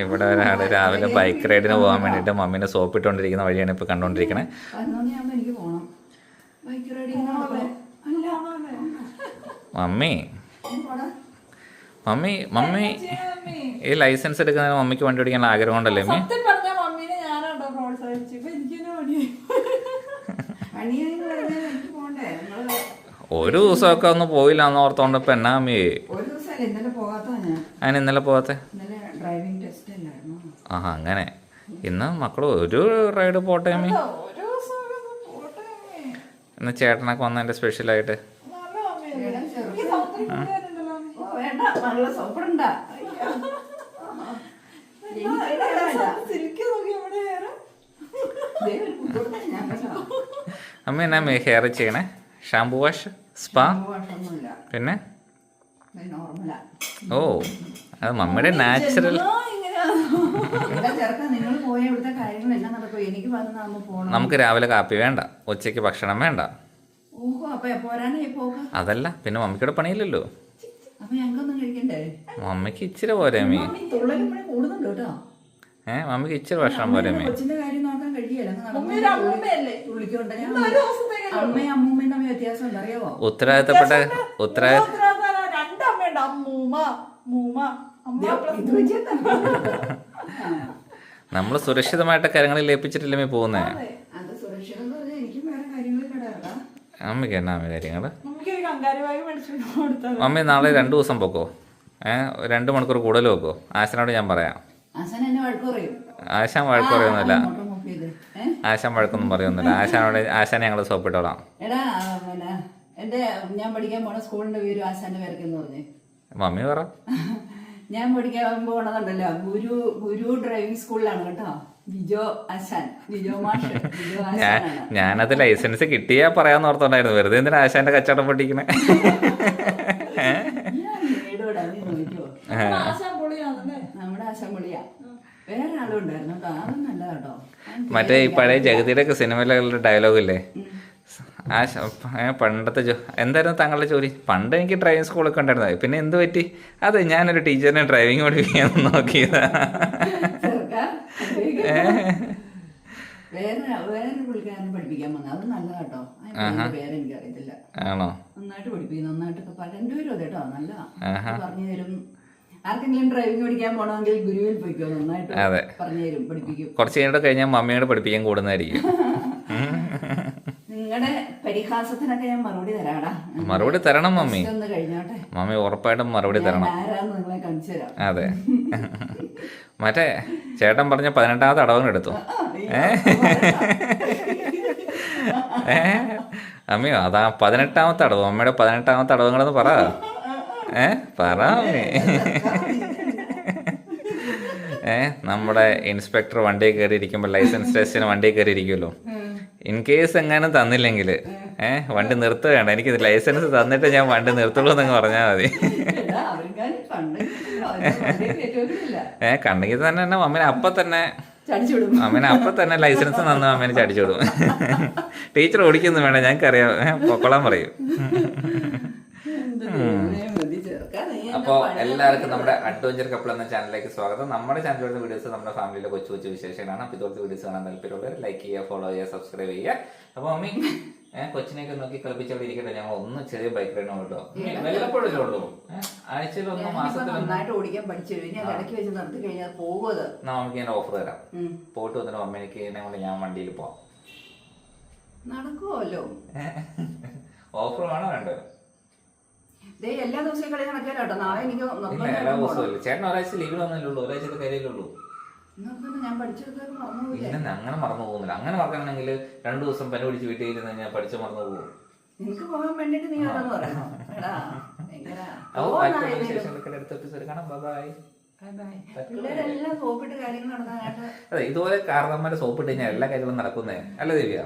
ഇവിടെ ഒരാൾ രാവിലെ ബൈക്ക് റൈഡിന് പോകാൻ വേണ്ടിട്ട് മമ്മീനെ സോപ്പ് ഇട്ടുകൊണ്ടിരിക്കുന്ന വഴിയാണ് ഇപ്പൊ കണ്ടോണ്ടിരിക്കണേ. മമ്മി. Mummy mummy. ഈ ലൈസൻസ് എടുക്കുന്നതിന് മമ്മിക്ക് വണ്ടി ഓടിക്കാനുള്ള ആഗ്രഹം ഉണ്ടല്ലേ മമ്മി സത്യം പറഞ്ഞ മമ്മീനെ ഞാനാട്ടോ പ്രോത്സാഹിപ്പിച്ചു ഇപ്പൊ എനിക്ക് തന്നെ മടിയായി പണിയെന്ന് പറഞ്ഞാൽ എനിക്ക് പോകണ്ടേ നിങ്ങൾ ഒരു ദിവസമൊക്കെ ഒന്ന് പോയില്ല എന്ന് ഓർത്തോണ്ട് ഇപ്പൊ എന്നാ ഞാൻ. അതിന് ഇന്നലെ പോകാത്തെ? ആഹാ അങ്ങനെ. ഇന്ന് മക്കൾ ഒരു റൈഡ് പോട്ടെ അമ്മ? ഇന്ന് ചേട്ടനൊക്കെ വന്നതിന്റെ സ്പെഷ്യലായിട്ട് അമ്മ എന്നാ ഹെയർ ചെയ്യണേ? ഷാംപൂ വാഷ് സ്പാ പിന്നെ? ഓ അത് മമ്മിയുടെ നാച്ചുറൽ നമുക്ക് രാവിലെ കാപ്പി വേണ്ട ഉച്ചയ്ക്ക് ഭക്ഷണം വേണ്ട. അതല്ല പിന്നെ മമ്മിക്കൂടെ പണിയില്ലല്ലോ. മമ്മിക്ക് ഇച്ചിരി പോരാമേ ഏ മമ്മിക്ക് ഇച്ചിരി ഭക്ഷണം പോരെ ഉത്തരവാദിത്തപ്പെട്ട നമ്മൾ? നമ്മൾ സുരക്ഷിതമായിട്ട് കാര്യങ്ങളിൽ ലയിപ്പിച്ചിട്ടില്ലേ അമ്മി പോകുന്നേ? അതെ. അത് സുരക്ഷിതം എന്ന് പറഞ്ഞാൽ എനിക്കും വേറെ കാര്യങ്ങളിൽ കിടക്കാം അമ്മയ്ക്ക് എന്നാ അമ്മ കാര്യങ്ങൾ അമ്മ നാളെ രണ്ടു ദിവസം പോക്കോ? ഏഹ് രണ്ട് മണിക്കൂർ കൂടുതൽ വെക്കോ? ആശാനോട് ഞാൻ പറയാം. ആശാൻ എന്നെ വഴക്ക് പറയും. ആശാൻ വഴക്കൊന്നും പറയുന്നില്ല. ആശാനോട് ആശാനെ ഞങ്ങൾ സോപ്പിട്ടോളാം. എടാ പിന്നെ എന്റെ ഞാൻ പഠിക്കാൻ പോണ സ്കൂളിന്റെ പേര് ആശാന്റെ പേരക്കെന്ന് പറഞ്ഞേ. മമ്മി പറ. ഞാൻ പഠിക്കാൻ പോണതുണ്ടല്ലോ. ഗുരു ഗുരു ഡ്രൈവിംഗ് സ്കൂളിലാണ് കേട്ടോ. ബിജോ ആശാൻ. ബിജോ മാഷ്. ബിജോ ഞാൻ ആശാനാണ്. ഞാനത് ലൈസൻസ് കിട്ടിയാ പറയാന്ന് ഓർത്തോണ്ടായിരുന്നു. വെറുതെ എന്തിനാ ആശാന്റെ കച്ചവടം പൊട്ടിക്കണേ? ഞാൻ നേടുവടാ, നീ നോക്കിക്കോ. ആശാൻ പൊളിയാണല്ലേ? നമ്മുടെ ആശാൻ വിളിയാ വേറെ ആളും ഉണ്ടായിരുന്നു കേട്ടോ. അതും നല്ല കേട്ടോ. മറ്റേ ഈ പഴയ ജഗതിയുടെ ഒക്കെ സിനിമയിലുള്ള ഡയലോഗ് ഇല്ലേ? ആ പണ്ടത്തെ ജോ എന്തായിരുന്നു താങ്കളുടെ ജോലി? പണ്ട് എനിക്ക് ഡ്രൈവിംഗ് സ്കൂളൊക്കെ ഉണ്ടായിരുന്നത് പിന്നെ എന്ത് പറ്റി? അത് ഞാനൊരു ടീച്ചറിനെ ഡ്രൈവിംഗ് പഠിപ്പിക്കാൻ നോക്കിയതാ. ആണോ? നന്നായിട്ട് പഠിപ്പിക്കുന്നു. നന്നായിട്ടൊക്കെ പ- രണ്ടുപേരും അതെ കേട്ടോ. നല്ല പറഞ്ഞു തരും ആർക്കെങ്കിലും ഡ്രൈവിംഗ് പഠിക്കാൻ പോകണമെങ്കിൽ ഗുരുവിൽ പോയിക്കോ? നന്നായിട്ട്. പറഞ്ഞു തരും പഠിപ്പിക്കും. കുറച്ച് കഴിഞ്ഞിട്ട് കഴിഞ്ഞാൽ മമ്മിയോട് പഠിപ്പിക്കാൻ കൂടുന്നതായിരിക്കും. നിങ്ങളുടെ പരിഹാസത്തിനൊക്കെ ഞാൻ മറുപടി തരാടാ. മറുപടി തരണം മമ്മി. മമ്മി ഉറപ്പായിട്ടും മറുപടി തരണം. അതെ. മറ്റേ ചേട്ടൻ പറഞ്ഞ പതിനെട്ടാമത്തെ അടവങ്ങൾ എടുത്തു? ഏ? അമ്മയോ അതാ പതിനെട്ടാമത്തെ അടവ്. അമ്മയുടെ പതിനെട്ടാമത്തെ അടവങ്ങളെന്ന് പറ. ഏ? പറ. അമ്മേ ഏ? നമ്മുടെ ഇൻസ്പെക്ടർ വണ്ടി കയറി ഇരിക്കുമ്പോൾ ലൈസൻസ് ടെസ്റ്റിന് വണ്ടി കയറി ഇരിക്കുമല്ലോ ഇൻ കേസ് എങ്ങാനും തന്നില്ലെങ്കിൽ ഏ? വണ്ടി നിർത്തുകയാണ്. എനിക്ക് ലൈസൻസ് തന്നിട്ട് ഞാൻ വണ്ടി നിർത്തുള്ളൂ എന്നങ്ങ് പറഞ്ഞാൽ മതി. ഏ കണ്ടെങ്കിൽ തന്നെ എന്നെ അമ്മേനെ അപ്പം തന്നെ അമ്മേനെ അപ്പം തന്നെ ലൈസൻസ് തന്നു അമ്മേനെ ചടിച്ചു വിടും. ടീച്ചർ ഓടിക്കുന്നു വേണ്ട ഞങ്ങൾക്കറിയാം. പൊക്കോളാൻ പറയും. അപ്പോൾ എല്ലാവർക്കും നമ്മുടെ അഡ്വഞ്ചർ കപ്പിൾ എന്ന ചാനലിലേക്ക് സ്വാഗതം. നമ്മുടെ ചാനലിൽ വരുന്ന വീഡിയോസ് നമ്മുടെ ഫാമിലിയിലെ കൊച്ചു കൊച്ചു വിശേഷങ്ങളാണ്. അപ്പൊ ഇതുപോലത്തെ വീഡിയോസ് കാണാൻ താല്പര്യമുള്ളവർ ലൈക്ക് ചെയ്യുക ഫോളോ ചെയ്യുക സബ്സ്ക്രൈബ് ചെയ്യുക. അപ്പൊ മമ്മി കൊച്ചിനെയൊക്കെ നോക്കി കളിപ്പിച്ചവിടെ ഇരിക്കട്ടെ. ഞങ്ങൾ ഒന്ന് ചെറിയ ബൈക്ക് റൈഡിന് കേട്ടോ വല്ലപ്പോഴല്ലേ ഉള്ളൂ? ആഴ്ചയിൽ ഒന്ന് മാസത്തിൽ ഓടിക്കാൻ പഠിച്ചു ഇടയ്ക്ക് വെച്ച് കഴിഞ്ഞാൽ നമുക്ക് ഞാൻ ഓഫർ തരാം. പോയിട്ട് വന്നിട്ട് അമ്മയ്ക്ക് എന്നെ കൊണ്ട് ഞാൻ വണ്ടിയിൽ പോവാം. നടക്കുമല്ലോ ഓഫർ വേണോ വേണ്ടത് ദേ എല്ലാ ദിവസവും കളി നാളെ എനിക്ക് ചേട്ടൻ ഒരാഴ്ച ലീവിൽ ഒരാഴ്ചത്തെ അങ്ങനെ മറന്നു പോകുന്നില്ല. അങ്ങനെ മറക്കണമെങ്കിൽ രണ്ടു ദിവസം പനി പിടിച്ച് വീട്ടിൽ ഇരുന്ന് ഞാൻ പഠിച്ച് മറന്നു പോകും. നിനക്ക് പോകാൻ വേണ്ടിട്ട് നീ ഓരോന്ന് അതെ ഇതുപോലെ കാരണന്മാരെ സോപ്പിട്ട് കഴിഞ്ഞാൽ എല്ലാ കാര്യങ്ങളും നടക്കുന്നേ. അല്ല ദിവ്യ?